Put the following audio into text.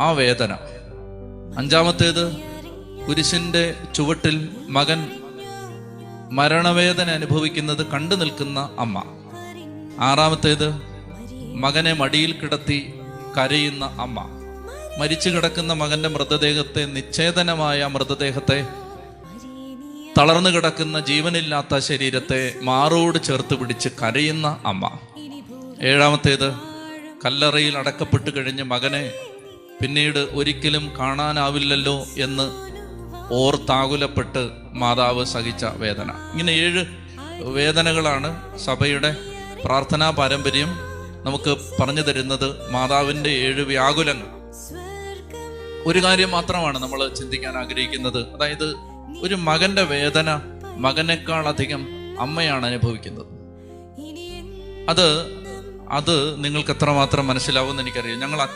ആ വേദന. അഞ്ചാമത്തേത് കുരിശിന്റെ ചുവട്ടിൽ മകൻ മരണവേദന അനുഭവിക്കുന്നത് കണ്ടു നിൽക്കുന്ന അമ്മ. ആറാമത്തേത് മകനെ മടിയിൽ കിടത്തി കരയുന്ന അമ്മ. മരിച്ചു കിടക്കുന്ന മകന്റെ മൃതദേഹത്തെ നിച്ഛേദനമായ മൃതദേഹത്തെ തളർന്നു കിടക്കുന്ന ജീവനില്ലാത്ത ശരീരത്തെ മാറോട് ചേർത്ത് പിടിച്ച് കരയുന്ന അമ്മ. ഏഴാമത്തേത് കല്ലറയിൽ അടക്കപ്പെട്ട് കഴിഞ്ഞ് മകനെ പിന്നീട് ഒരിക്കലും കാണാനാവില്ലല്ലോ എന്ന് ഓർത്താകുലപ്പെട്ട് മാതാവ് സഹിച്ച വേദന. ഇങ്ങനെ ഏഴ് വേദനകളാണ് സഭയുടെ പ്രാർത്ഥനാ പാരമ്പര്യം നമുക്ക് പറഞ്ഞു തരുന്നത് മാതാവിന്റെ ഏഴ് വ്യാകുലങ്ങൾ. ഒരു കാര്യം മാത്രമാണ് നമ്മൾ ചിന്തിക്കാൻ ആഗ്രഹിക്കുന്നത്. അതായത് ഒരു മകന്റെ വേദന മകനേക്കാൾ അധികം അമ്മയാണ് അനുഭവിക്കുന്നത്. അത് അത് നിങ്ങൾക്ക് എത്രമാത്രം മനസ്സിലാവും എന്ന് എനിക്കറിയാം. ഞങ്ങൾ അത്